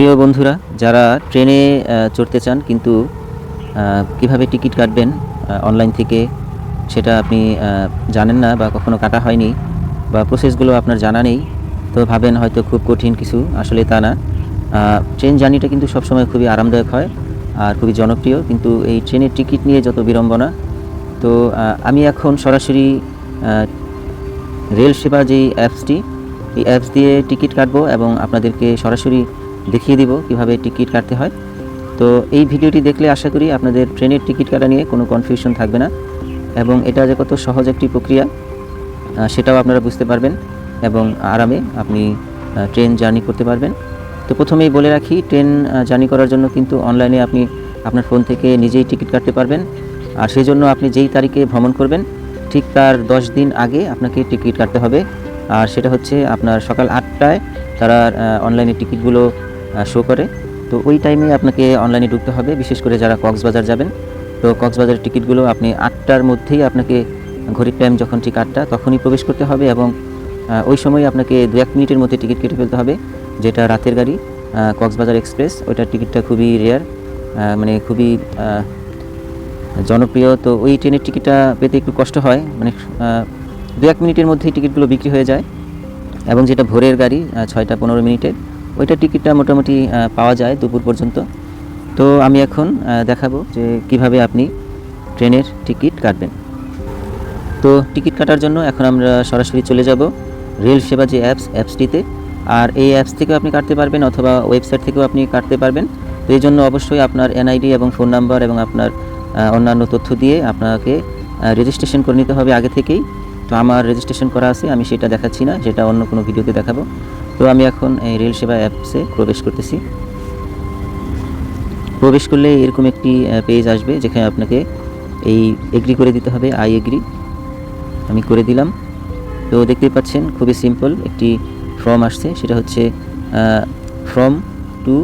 প্রিয় বন্ধুরা, যারা ট্রেনে চড়তে চান কিন্তু কীভাবে টিকিট কাটবেন অনলাইন থেকে, সেটা আপনি জানেন না বা কখনো কাটা হয়নি বা প্রসেসগুলো আপনার জানা নেই, তো ভাবেন হয়তো খুব কঠিন কিছু, আসলে তা না। ট্রেন জার্নিটা কিন্তু সবসময় খুবই আরামদায়ক হয় আর খুবই জনপ্রিয়, কিন্তু এই ট্রেনের টিকিট নিয়ে যত বিড়ম্বনা, তো আমি এখন সরাসরি রেল সেবা যেই অ্যাপসটি এই অ্যাপস দিয়ে টিকিট কাটবো এবং আপনাদেরকে সরাসরি দেখিয়ে দিব কীভাবে টিকিট কাটতে হয়। তো এই ভিডিওটি দেখলে আশা করি আপনাদের ট্রেনের টিকিট কাটা নিয়ে কোনো কনফিউশন থাকবে না এবং এটা যে কত সহজ একটি প্রক্রিয়া সেটাও আপনারা বুঝতে পারবেন এবং আরামে আপনি ট্রেন জার্নি করতে পারবেন। তো প্রথমেই বলে রাখি, ট্রেন জার্নি করার জন্য কিন্তু অনলাইনে আপনি আপনার ফোন থেকে নিজেই টিকিট কাটতে পারবেন। আর সেই জন্য আপনি যেই তারিখে ভ্রমণ করবেন, ঠিক তার দশ দিন আগে আপনাকে টিকিট কাটতে হবে। আর সেটা হচ্ছে আপনার সকাল আটটায় তারা অনলাইনে টিকিটগুলো শো করে। তো ওই টাইমে আপনাকে অনলাইনে ঢুকতে হবে। বিশেষ করে যারা কক্সবাজার যাবেন, তো কক্সবাজারের টিকিটগুলো আপনি আটটার মধ্যেই আপনাকে ঘড়ির টাইম যখন ঠিক আটটা, তখনই প্রবেশ করতে হবে এবং ওই সময় আপনাকে দু এক মিনিটের মধ্যে টিকিট কেটে ফেলতে হবে, যেটা রাতের গাড়ি কক্সবাজার এক্সপ্রেস ওইটার টিকিটটা খুবই রেয়ার মানে খুবই জনপ্রিয়। তো ওই ট্রেনের টিকিটটা পেতে একটু কষ্ট হয়। মানে দু এক মিনিটের মধ্যেই টিকিটগুলো বিক্রি হয়ে যায়। এবং যেটা ভোরের গাড়ি ছয়টা পনেরো মিনিটের ওইটার টিকিটটা মোটামুটি পাওয়া যায় দুপুর পর্যন্ত। তো আমি এখন দেখাবো যে কীভাবে আপনি ট্রেনের টিকিট কাটবেন। তো টিকিট কাটার জন্য এখন আমরা সরাসরি চলে যাব রেল সেবা যে অ্যাপস, অ্যাপসটিতে। আর এই অ্যাপস থেকেও আপনি কাটতে পারবেন অথবা ওয়েবসাইট থেকেও আপনি কাটতে পারবেন। তো এই জন্য অবশ্যই আপনার এনআইডি এবং ফোন নাম্বার এবং আপনার অন্যান্য তথ্য দিয়ে আপনাকে রেজিস্ট্রেশন করে নিতে হবে আগে থেকেই। তো আমার রেজিস্ট্রেশন করা আছে, আমি সেটা দেখাচ্ছি না সেটা অন্য কোনো ভিডিওতে দেখাবো। তো আমি এখন এই রেল সেবা অ্যাপসে প্রবেশ করতেছি। প্রবেশ করলে এরকম একটি পেজ আসবে যেখানে আপনাকে এই এগ্রি করে দিতে হবে আই এগ্রি আমি করে দিলাম। তো দেখতেই পাচ্ছেন, খুবই সিম্পল একটি ফর্ম আসছে, সেটা হচ্ছে ফর্ম টু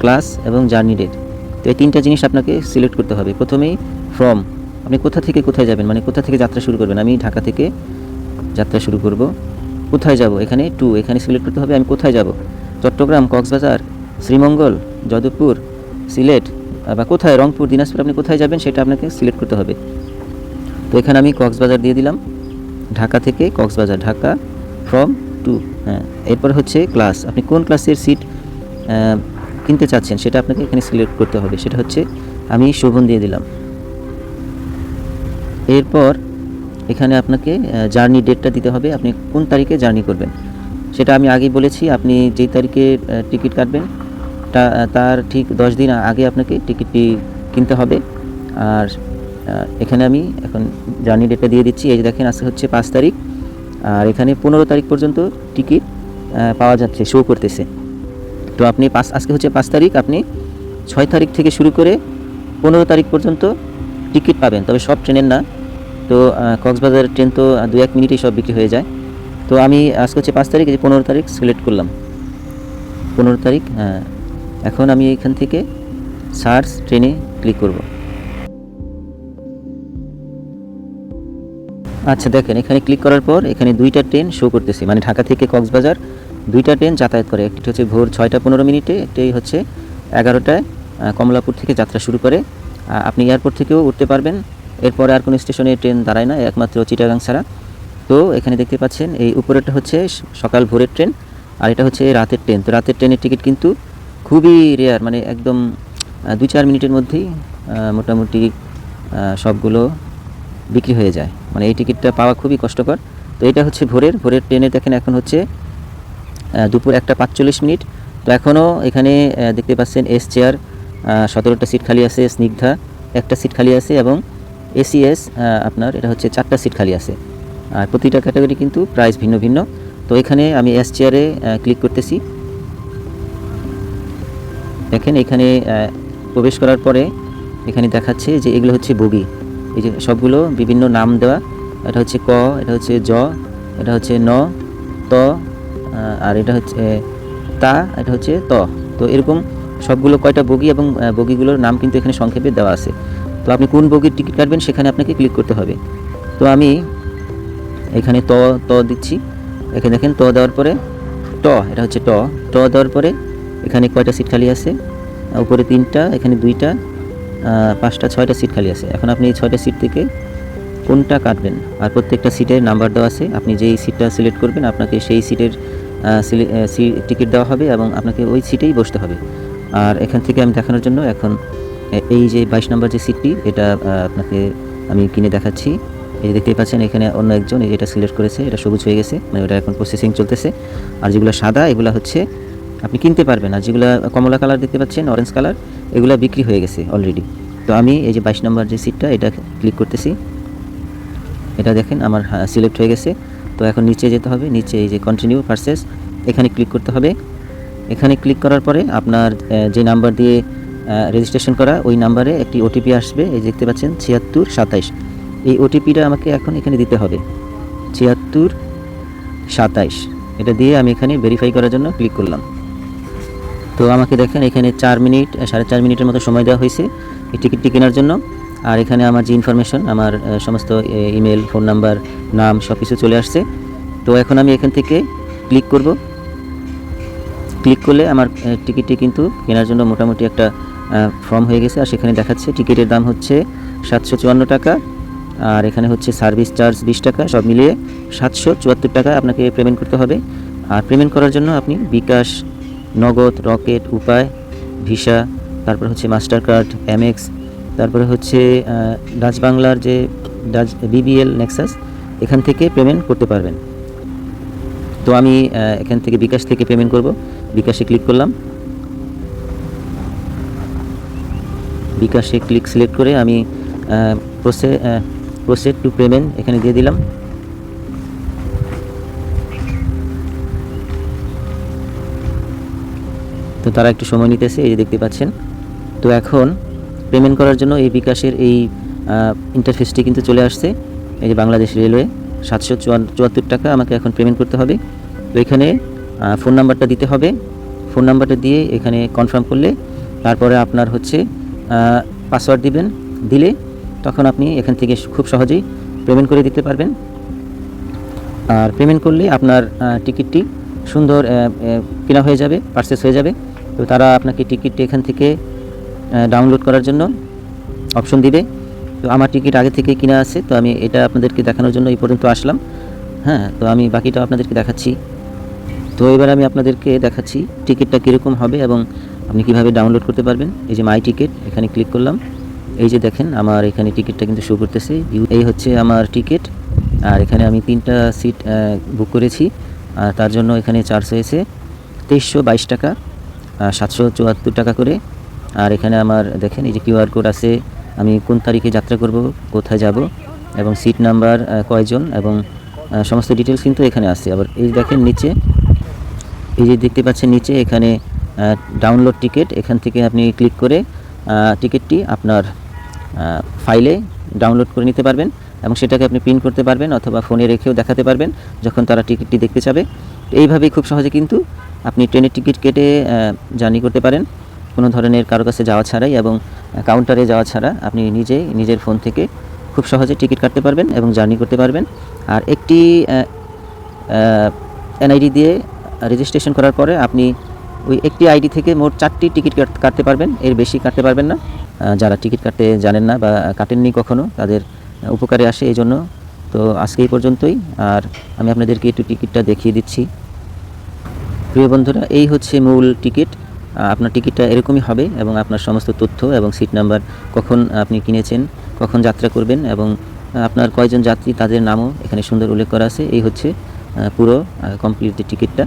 ক্লাস এবং জার্নি ডেট তো এই তিনটা জিনিস আপনাকে সিলেক্ট করতে হবে। প্রথমেই ফর্ম আপনি কোথা থেকে কোথায় যাবেন? মানে কোথা থেকে যাত্রা শুরু করবেন? আমি ঢাকা থেকে যাত্রা শুরু করব। কোথায় যাব? এখানে টু এখানে সিলেক্ট করতে হবে, আমি কোথায় যাব? চট্টগ্রাম, কক্সবাজার, শ্রীমঙ্গল, যদবপুর, সিলেট বা কোথায়? রংপুর, দিনাজপুর, আপনি কোথায় যাবেন সেটা আপনাকে সিলেক্ট করতে হবে। তো এখানে আমি কক্সবাজার দিয়ে দিলাম। ঢাকা থেকে কক্সবাজার, ঢাকা ফ্রম টু হ্যাঁ। এরপর হচ্ছে ক্লাস আপনি কোন ক্লাসের সিট কিনতে চাচ্ছেন সেটা আপনাকে এখানে সিলেক্ট করতে হবে। সেটা হচ্ছে আমি শোভন দিয়ে দিলাম। এরপর এখানে আপনাকে জার্নি ডেটটা দিতে হবে। আপনি কোন তারিখে জার্নি করবেন? সেটা আমি আগেই বলেছি, আপনি যেই তারিখে টিকিট কাটবেন তার ঠিক দশ দিন আগে আপনাকে টিকিটটি কিনতে হবে। আর এখানে আমি এখন জার্নি ডেটটা দিয়ে দিচ্ছি। এই যে দেখেন, আজকে হচ্ছে পাঁচ তারিখ। আর এখানে পনেরো তারিখ পর্যন্ত টিকিট পাওয়া যাচ্ছে শো করতেছে। তো আপনি পাঁচ, আজকে হচ্ছে পাঁচ তারিখ, আপনি ছয় তারিখ থেকে শুরু করে পনেরো তারিখ পর্যন্ত টিকিট পাবেন। তবে সব ট্রেনের না। তো কক্সবাজার ট্রেন তো দু এক মিনিটেই সব বিক্রি হয়ে যায়। তো আমি আজকে হচ্ছে পাঁচ তারিখ পনেরো তারিখ সিলেক্ট করলাম। পনেরো তারিখ হ্যাঁ এখন আমি এখান থেকে সার্চ ট্রেনে ক্লিক করব। আচ্ছা দেখেন, এখানে ক্লিক করার পর এখানে দুইটা ট্রেন শো করতেছে। মানে ঢাকা থেকে কক্সবাজার, দুইটা ট্রেন যাতায়াত করে। একটি হচ্ছে ভোর ছয়টা পনেরো মিনিটে, একটি হচ্ছে এগারোটায় কমলাপুর থেকে যাত্রা শুরু করে। আপনি এয়ারপোর্ট থেকেও উঠতে পারবেন। এরপরে আর কোনো স্টেশনে ট্রেন দাঁড়ায় না, একমাত্র চিটাগাং ছাড়া। তো এখানে দেখতে পাচ্ছেন, এই উপরেরটা হচ্ছে সকাল ভোরের ট্রেন, আর এটা হচ্ছে রাতের ট্রেন। তো রাতের ট্রেনের টিকিট কিন্তু খুবই রেয়ার মানে একদম দুই চার মিনিটের মধ্যেই মোটামুটি সবগুলো বিক্রি হয়ে যায়। মানে এই টিকিটটা পাওয়া খুবই কষ্টকর। তো এটা হচ্ছে ভোরের ভোরের ট্রেনে দেখেন এখন হচ্ছে দুপুর একটা পাঁচচল্লিশ মিনিট। তো এখনও এখানে দেখতে পাচ্ছেন, এস চেয়ার সতেরোটা সিট খালি আছে, স্নিগ্ধা, একটা সিট খালি আছে এবং এসিএস আপনার, এটা হচ্ছে চারটা সিট খালি আছে। আর প্রতিটা ক্যাটাগরি কিন্তু প্রাইস ভিন্ন ভিন্ন। তো এখানে আমি এস চেয়ারে ক্লিক করতেছি। দেখেন এখানে প্রবেশ করার পরে এখানে দেখাচ্ছে যে এগুলো হচ্ছে বগি। এই যে সবগুলো বিভিন্ন নাম দেওয়া, এটা হচ্ছে ক, এটা হচ্ছে জ, এটা হচ্ছে ন, ত আর এটা হচ্ছে তা, এটা হচ্ছে ত। তো এরকম সবগুলো কয়টা বগি এবং বগিগুলোর নাম কিন্তু এখানে সংক্ষেপে দেওয়া আছে। তো আপনি কোন বগির টিকিট কাটবেন সেখানে আপনাকে ক্লিক করতে হবে। তো আমি এখানে ত ত দিচ্ছি। এখানে দেখেন ত দেওয়ার পরে ট, এটা হচ্ছে ট। ট দেওয়ার পরে এখানে কয়টা সিট খালি আছে? উপরে তিনটা, এখানে দুইটা পাঁচটা, ছয়টা সিট খালি আছে। এখন আপনি এই ছয়টা সিট থেকে কোনটা কাটবেন? আর প্রত্যেকটা সিটের নাম্বার দেওয়া আছে। আপনি যেই সিটটা সিলেক্ট করবেন, আপনাকে সেই সিটের টিকিট দেওয়া হবে এবং আপনাকে ওই সিটেই বসতে হবে। আর এখান থেকে আমি দেখানোর জন্য এখন এই যে বাইশ নম্বর যে সিটটি এটা আপনাকে আমি কিনে দেখাচ্ছি। এই যে দেখতেই পাচ্ছেন, এখানে অন্য একজন এই এটা সিলেক্ট করেছে, এটা সবুজ হয়ে গেছে মানে ওটা এখন প্রসেসিং চলতেছে। আর যেগুলো সাদা, এগুলো হচ্ছে আপনি কিনতে পারবেন। আর যেগুলো কমলা কালার দেখতে পাচ্ছেন অরেঞ্জ কালার এগুলো বিক্রি হয়ে গেছে অলরেডি তো আমি এই যে বাইশ নম্বর যে সিটটা এটা ক্লিক করতেছি। এটা দেখেন, আমার সিলেক্ট হয়ে গেছে। তো এখন নিচে যেতে হবে, নিচে এই যে কন্টিনিউ পারচেস এখানে ক্লিক করতে হবে। এখানে ক্লিক করার পরে আপনার যে নাম্বার দিয়ে রেজিস্ট্রেশন করা, ওই নাম্বারে একটি ওটিপি আসবে, এই দেখতে পাচ্ছেন, ছিয়াত্তর সাতাইশ। এই ওটিপিটা আমাকে এখন এখানে দিতে হবে। ছিয়াত্তর সাতাইশ। এটা দিয়ে আমি এখানে ভেরিফাই করার জন্য ক্লিক করলাম। তো আমাকে দেখেন, এখানে চার মিনিট সাড়ে চার মিনিটের মতো সময় দেওয়া হয়েছে এই টিকিটটি কেনার জন্য। আর এখানে আমার যে ইনফরমেশন আমার সমস্ত ইমেল ফোন নাম্বার নাম সব কিছু চলে আসছে। তো এখন আমি এখান থেকে ক্লিক করব। ক্লিক করলে আমার টিকিটটি কিন্তু কেনার জন্য মোটামুটি একটা ফর্ম হয়ে গেছে, আর সেখানে দেখাচ্ছে টিকিটের দাম হচ্ছে সাতশো চুয়ান্ন টাকা, আর এখানে হচ্ছে সার্ভিস চার্জ বিশ টাকা, সব মিলিয়ে সাতশো চুয়াত্তর টাকা আপনাকে পেমেন্ট করতে হবে। আর পেমেন্ট করার জন্য আপনি বিকাশ, নগদ, রকেট, উপায়, ভিসা, তারপর হচ্ছে মাস্টার কার্ড এমএক্স তারপরে হচ্ছে ডাচ বাংলার যে ডাচ বিবিএল নেক্সাস এখান থেকে পেমেন্ট করতে পারবেন। তো আমি এখান থেকে বিকাশ থেকে পেমেন্ট করব। বিকাশে ক্লিক করলাম। বিকাশে ক্লিক সিলেক্ট করে আমি প্রসে প্রসেড টু পেমেন্ট এখানে দিয়ে দিলাম। তো তারা একটু সময় নিতেছে, এই যে দেখতে পাচ্ছেন। তো এখন পেমেন্ট করার জন্য এই বিকাশের এই ইন্টারফেসটি কিন্তু চলে আসছে। এই যে বাংলাদেশ রেলওয়ে সাতশো চুয়াত্তর টাকা আমাকে এখন পেমেন্ট করতে হবে। তো এখানে ফোন নাম্বারটা দিতে হবে। ফোন নাম্বারটা দিয়ে এখানে কনফার্ম করলে, তারপরে আপনার হচ্ছে পাসওয়ার্ড দিবেন, দিলে তখন আপনি এখান থেকে খুব সহজেই পেমেন্ট করে দিতে পারবেন। আর পেমেন্ট করলে আপনার টিকিটটি সুন্দর কেনা হয়ে যাবে পারচেস হয়ে যাবে। তো তারা আপনাকে টিকিটটি এখান থেকে ডাউনলোড করার জন্য অপশন দিবে। তো আমার টিকিট আগে থেকে কিনা আছে, তো আমি এটা আপনাদেরকে দেখানোর জন্য এই পর্যন্ত আসলাম। হ্যাঁ তো আমি বাকিটাও আপনাদেরকে দেখাচ্ছি। তো এবার আমি আপনাদেরকে দেখাচ্ছি টিকিটটা কীরকম হবে এবং আপনি কীভাবে ডাউনলোড করতে পারবেন? এই যে মাই টিকিট এখানে ক্লিক করলাম। এই যে দেখেন, আমার এখানে টিকিটটা কিন্তু শো করতেছে। এই হচ্ছে আমার টিকিট আর এখানে আমি তিনটা সিট বুক করেছি। আর তার জন্য এখানে চার্জ হয়েছে তেইশশো বাইশ টাকা সাতশো চুয়াত্তর টাকা করে। আর এখানে আমার, দেখেন, এই যে কিউআর কোড আছে। আমি কোন তারিখে যাত্রা করব, কোথায় যাব, এবং সিট নাম্বার কয়জন, এবং সমস্ত ডিটেলস কিন্তু এখানে আছে। আবার এই দেখেন নিচে, এই যে দেখতে পাচ্ছেন নিচে, এখানে ডাউনলোড টিকিট এখান থেকে আপনি ক্লিক করে টিকিটটি আপনার ফাইলে ডাউনলোড করে নিতে পারবেন এবং সেটাকে আপনি প্রিন্ট করতে পারবেন অথবা ফোনে রেখেও দেখাতে পারবেন যখন তারা টিকিটটি দেখতে চাবে এইভাবেই খুব সহজে কিন্তু আপনি ট্রেনের টিকিট কেটে জার্নি করতে পারেন। কোনো ধরনের কারও কাছে যাওয়া ছাড়াই এবং কাউন্টারে যাওয়া ছাড়া আপনি নিজেই নিজের ফোন থেকে খুব সহজে টিকিট কাটতে পারবেন এবং জার্নি করতে পারবেন। আর একটি এনআইডি দিয়ে রেজিস্ট্রেশন করার পরে আপনি ওই একটি আইডি থেকে মোট চারটি টিকিট কাট- কাটতে পারবেন। এর বেশি কাটতে পারবেন না। যারা টিকিট কাটতে জানেন না বা কাটেননি কখনো, তাদের উপকারে আসে এই জন্য। তো আজকে এই পর্যন্তই। আর আমি আপনাদেরকে একটু টিকিটটা দেখিয়ে দিচ্ছি। প্রিয় বন্ধুরা, এই হচ্ছে মূল টিকিট। আপনার টিকিটটা এরকমই হবে এবং আপনার সমস্ত তথ্য এবং সিট নাম্বার কখন আপনি কিনেছেন, কখন যাত্রা করবেন এবং আপনার কয়জন যাত্রী, তাদের নামও এখানে সুন্দর উল্লেখ করা আছে। এই হচ্ছে পুরো কমপ্লিট টিকিটটা।